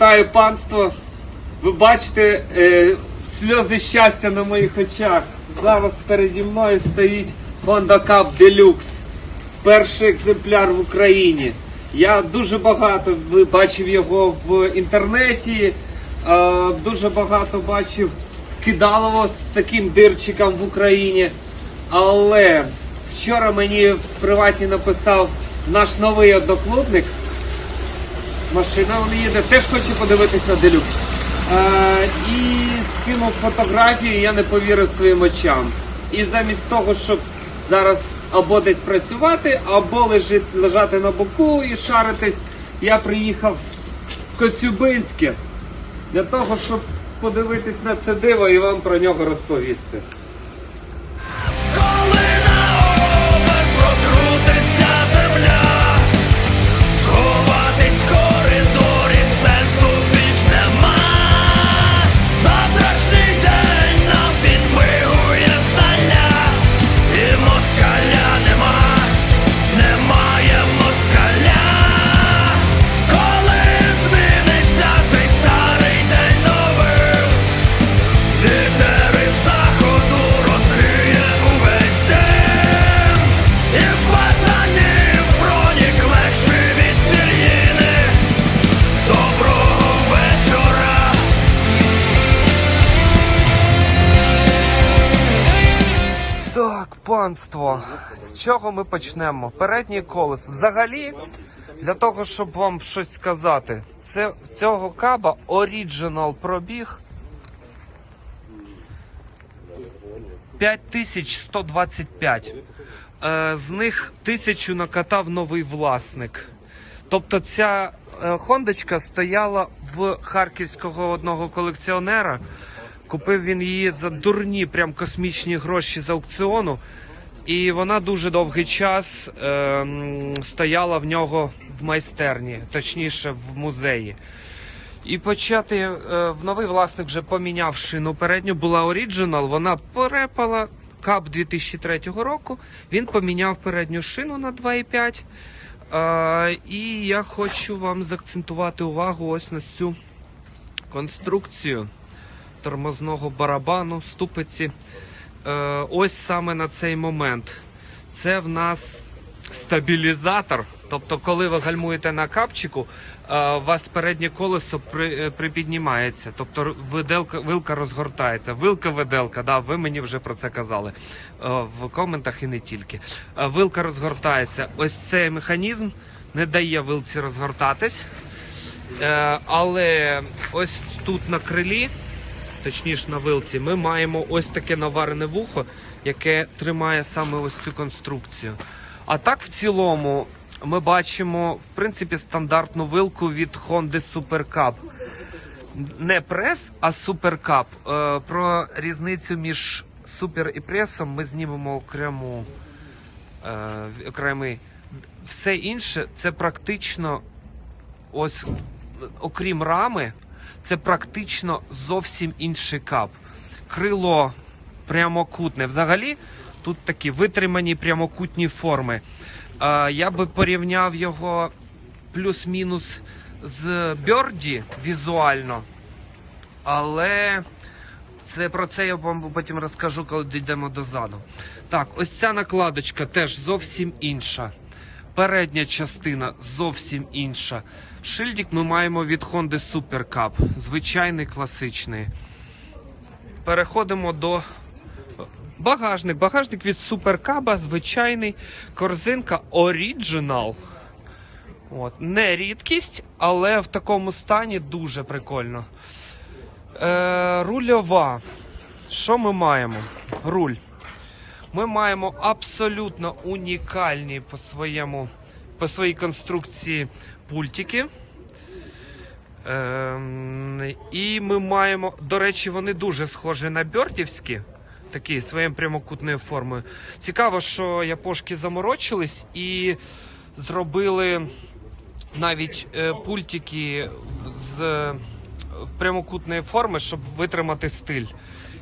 Вітаю панство! Ви бачите е, сльози щастя на моїх очах. Зараз переді мною стоїть Honda Cup Deluxe. Перший екземпляр в Україні. Я дуже багато бачив його в інтернеті, е, дуже багато бачив кидалово з таким дирчиком в Україні. Але вчора мені в приватні написав наш новий одноклубник. Машина вона їде, теж хоче подивитись на делюкс. Е, і скинув фотографію, я не повірив своїм очам. І замість того, щоб зараз або десь працювати, або лежить, лежати на боку і шаритись, я приїхав в Коцюбинське для того, щоб подивитись на це диво і вам про нього розповісти. Панство, з чого ми почнемо? Переднє колесо. Взагалі, для того, щоб вам щось сказати, це цього каба оріджинал пробіг 5125. Е, з них тисячу накатав новий власник. Тобто ця е, хондочка стояла в харківського одного колекціонера. Купив він її за дурні, прям космічні гроші з аукціону. І вона дуже довгий час е, стояла в нього в майстерні, точніше в музеї. І почати е, в новий власник вже поміняв шину передню, була оріджинал, вона перепала. Кап 2003 року. Він поміняв передню шину на 2,5. Е, і я хочу вам заакцентувати увагу ось на цю конструкцію тормозного барабану, ступиці. Е, ось саме на цей момент. Це в нас стабілізатор. Тобто, коли ви гальмуєте на капчику, е, у вас переднє колесо е, припіднімається. Тобто виделка, вилка розгортається. Вилка виделка, да, ви мені вже про це казали в коментах і не тільки. Вилка розгортається. Ось цей механізм не дає вилці розгортатись. Але ось тут на крилі, точніше на вилці, ми маємо ось таке наварене вухо, яке тримає саме ось цю конструкцію. А так в цілому ми бачимо в принципі стандартну вилку від Honda Super Cup. Не прес, а Super Cup. Е, про різницю між супер і пресом ми знімемо окрему е, окремий. Все інше це практично ось окрім рами, це практично зовсім інший кап. Крило прямокутне. Взагалі, тут такі витримані прямокутні форми. Я би порівняв його плюс-мінус з Бьорді візуально. Але це про це я вам потім розкажу, коли дійдемо дозаду. Так, ось ця накладочка теж зовсім інша. Передня частина зовсім інша. Шильдик ми маємо від Honda Super Cup. Звичайний класичний. Переходимо до багажник. Багажник від Super Cup, звичайний. Корзинка Original. От. Не рідкість, але в такому стані дуже прикольно. Е, рульова. Що ми маємо? Руль. Ми маємо абсолютно унікальні по своєму по своїй конструкції пультики. Ем, і ми маємо, до речі, вони дуже схожі на бьордівські, такі своєю прямокутною формою. Цікаво, що япошки заморочились і зробили навіть е, пультики з прямокутної форми, щоб витримати стиль.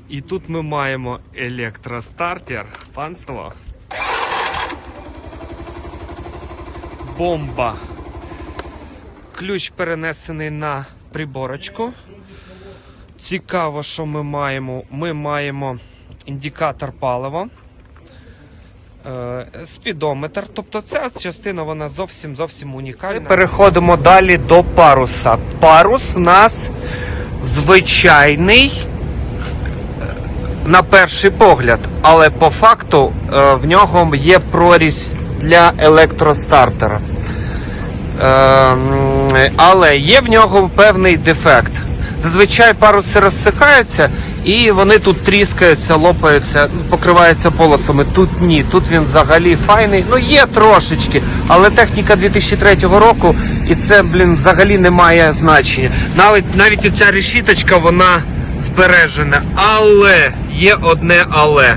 І тут ми маємо електростартер. Панство. Бомба. Ключ перенесений на приборочку. Цікаво, що ми маємо. Ми маємо індикатор палива. Е, Спідометр, тобто ця частина вона зовсім зовсім унікальна. Ми переходимо далі до паруса. Парус у нас звичайний на перший погляд, але по факту е, в нього є прорізь для електростартера. Е, але є в нього певний дефект. Зазвичай паруси розсихаються і вони тут тріскаються, лопаються, покриваються полосами. Тут ні, тут він взагалі файний. Ну є трошечки, але техніка 2003 року, і це, блін, взагалі не має значення. Навіть навіть оця решіточка, вона збережена. Але є одне але.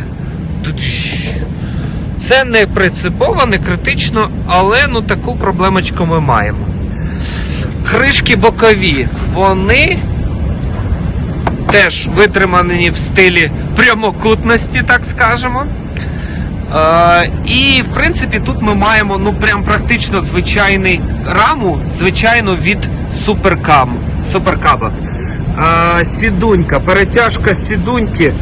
Це не принципово, не критично, але ну таку проблемочку ми маємо. Кришки бокові, вони теж витримані в стилі прямокутності, так скажемо. Е, і в принципі тут ми маємо ну прям практично звичайний раму, звичайно від суперкам, суперкаба. Е, сідунька, перетяжка сідуньки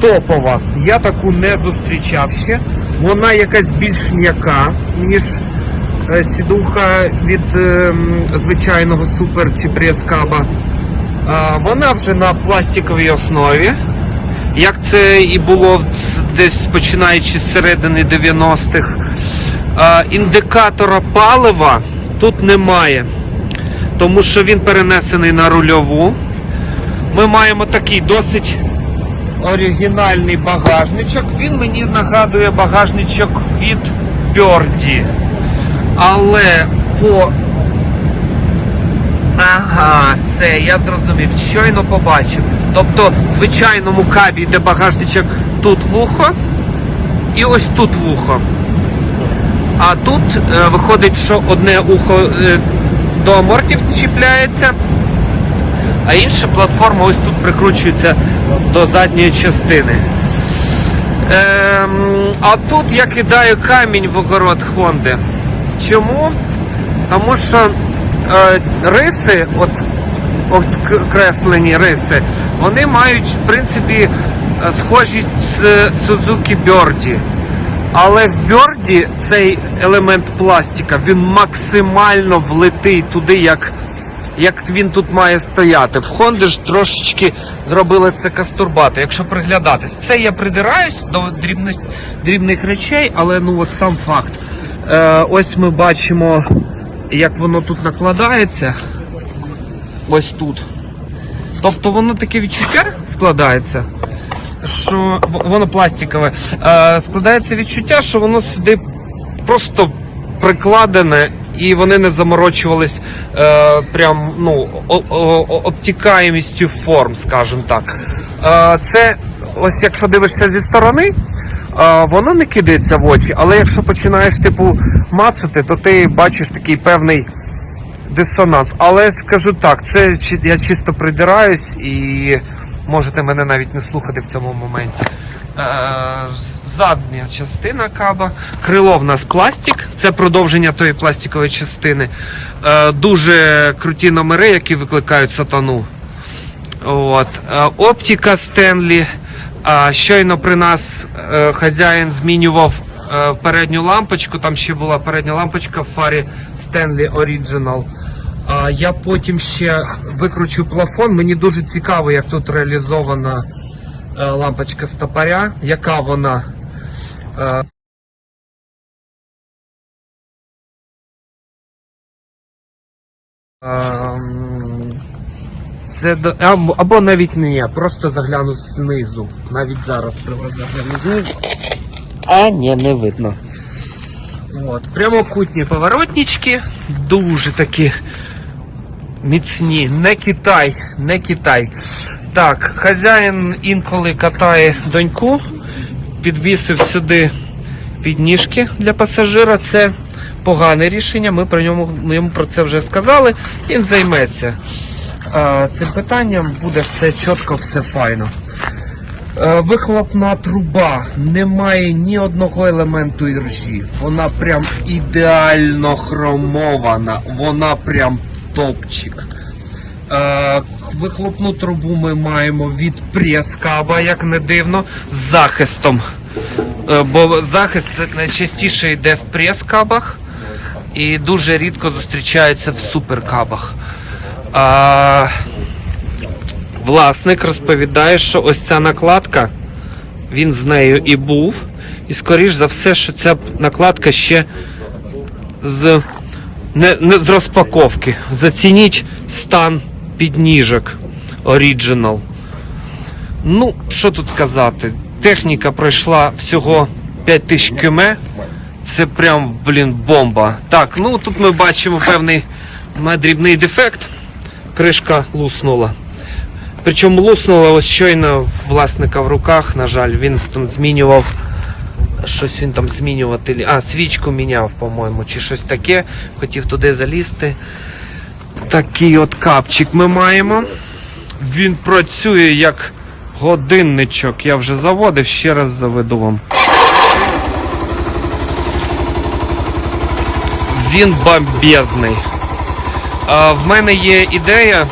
топова. Я таку не зустрічав ще. Вона якась більш м'яка, ніж е, сідуха від е, звичайного супер чи прес-каба. Вона вже на пластиковій основі. Як це і було десь починаючи з середини 90-х. Е, Індикатора палива тут немає, тому що він перенесений на рульову. Ми маємо такий досить оригінальний багажничок. Він мені нагадує багажничок від Birdie. Але по. Ага, все, я зрозумів. Щойно побачив. Тобто, в звичайному кабі йде багажничок тут вухо і ось тут вухо. А тут е, виходить, що одне ухо е, до амортів чіпляється, а інша платформа ось тут прикручується до задньої частини. Ем, а тут я кидаю камінь в огород Хонди. Чому? Тому що е, риси, от, от к- креслені риси, вони мають в принципі е, схожість з Suzuki Birdie. Але в Birdie цей елемент пластика він максимально влитий туди, як, як він тут має стояти. В Honda ж трошечки зробили це кастурбато. Якщо приглядатись, це я придираюсь до дрібних, дрібних речей, але ну от сам факт. Е, ось ми бачимо, як воно тут накладається. Ось тут. Тобто воно таке відчуття складається, що воно пластикове. Е, складається відчуття, що воно сюди просто прикладене. І вони не заморочувались е, прям ну обтікаємістю форм, скажімо так. Е, це ось якщо дивишся зі сторони, воно не кидається в очі, але якщо починаєш типу мацати, то ти бачиш такий певний дисонанс. Але скажу так, це я чисто придираюсь і можете мене навіть не слухати в цьому моменті. Е, задня частина каба. Крило в нас пластик, це продовження тої пластикової частини. Е, дуже круті номери, які викликають сатану. От. Е, Оптика Стенлі. Щойно при нас хазяїн змінював передню лампочку. Там ще була передня лампочка в фарі Stanley Original. А я потім ще викручу плафон. Мені дуже цікаво, як тут реалізована е, лампочка стопоря, яка вона. Е, ем, Це до- або, або навіть не просто загляну знизу. Навіть зараз при вас загляну знизу. А, ні, не видно. От, прямокутні поворотнички, дуже такі міцні. Не Китай, не Китай. Так, хазяїн інколи катає доньку, підвісив сюди підніжки для пасажира. Це погане рішення. Ми про ньому ми йому про це вже сказали. Він займеться цим питанням. Буде все чітко, все файно. Е, Вихлопна труба не має ні одного елементу іржі. Вона прям ідеально хромована. Вона прям топчик. Е, вихлопну трубу ми маємо від прес-каба, як не дивно, з захистом. Е, бо захист найчастіше йде в прес-кабах і дуже рідко зустрічається в суперкабах. А, власник розповідає, що ось ця накладка, він з нею і був. І скоріш за все, що ця накладка ще з, не, не з розпаковки. Зацініть стан підніжок Original. Ну, що тут казати? Техніка пройшла всього 5000 км. Це прям, блін, бомба. Так, ну тут ми бачимо певний дрібний дефект. Кришка луснула. Причому луснула ось щойно власника в руках, на жаль, він там змінював. Щось він там змінювати. А, свічку міняв, по-моєму, чи щось таке. Хотів туди залізти. Такий от капчик ми маємо. Він працює як годинничок. Я вже заводив, ще раз заведу вам. Він бомбезний. А, в мене є ідея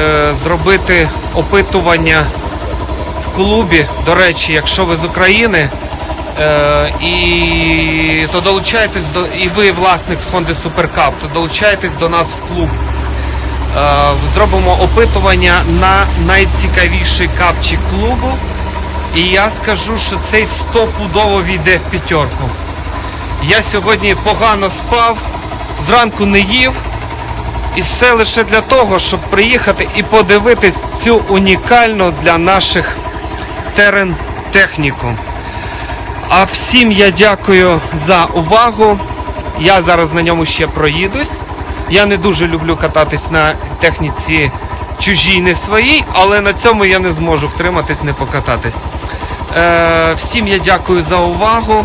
е, зробити опитування в клубі. До речі, якщо ви з України, і то долучайтесь до і ви власник Honda Supercup, то долучайтесь до нас в клуб. Е, зробимо опитування на найцікавіший капчик клубу. І я скажу, що цей стопудово війде в п'ятерку. Я сьогодні погано спав, зранку не їв. І все лише для того, щоб приїхати і подивитись цю унікальну для наших терен техніку. А всім я дякую за увагу. Я зараз на ньому ще проїдусь. Я не дуже люблю кататись на техніці чужій, не своїй, але на цьому я не зможу втриматись, не покататись. Е, всім я дякую за увагу.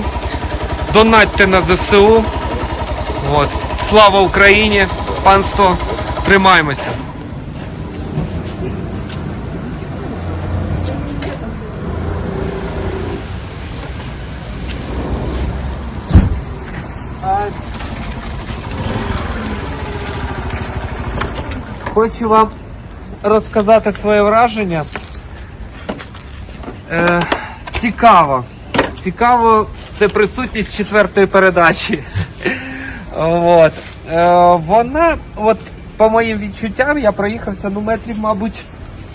Донатьте на ЗСУ. От. Слава Україні! Панство, тримаємося. Хочу вам розказати своє враження. Е, цікаво. Цікаво, це присутність четвертої передачі. От. Е, вона, от, по моїм відчуттям, я проїхався ну, метрів, мабуть,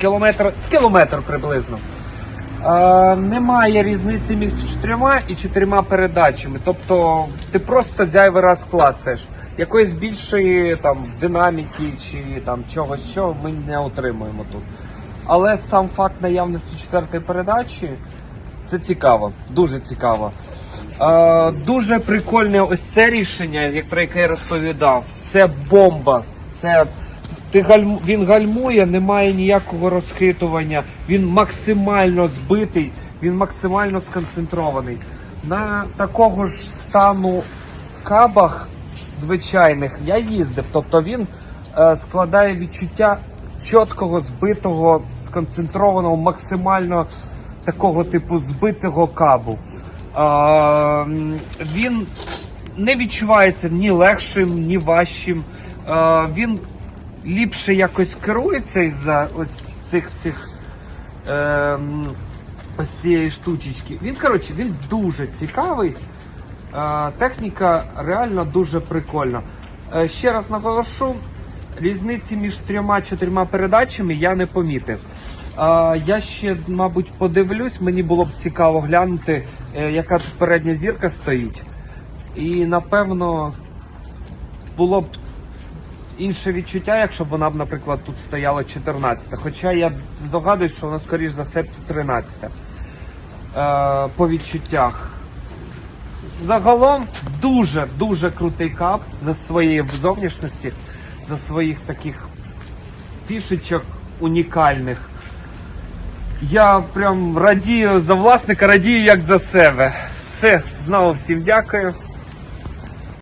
кілометр, з кілометр приблизно. Е, немає різниці між чотирма і чотирма передачами. Тобто ти просто зайвий раз клацаєш. Якоїсь більшої там динаміки чи там чогось, що ми не отримуємо тут. Але сам факт наявності четвертої передачі це цікаво, дуже цікаво. Е, дуже прикольне ось це рішення, як про яке я розповідав. Це бомба. Це ти гальм... він гальмує, немає ніякого розхитування. Він максимально збитий, він максимально сконцентрований. На такого ж стану кабах звичайних я їздив. Тобто він е, складає відчуття чіткого, збитого, сконцентрованого, максимально такого типу збитого кабу. Е, він не відчувається ні легшим, ні важчим. Е, він ліпше якось керується із-за ось цих всіх е, ось цієї штучечки. Він, коротше, він дуже цікавий. Техніка реально дуже прикольна. Е, ще раз наголошу, різниці між трьома-чотирма передачами я не помітив. Я ще, мабуть, подивлюсь, мені було б цікаво глянути, е, яка тут передня зірка стоїть. І напевно було б інше відчуття, якщо б вона б, наприклад, тут стояла 14. Хоча я здогадуюсь, що вона, скоріш за все, 13. Е, по відчуттях. Загалом дуже дуже крутий кап за своєї зовнішності, за своїх таких фішечок унікальних. Я прям радію за власника, радію як за себе. Все, знову всім дякую.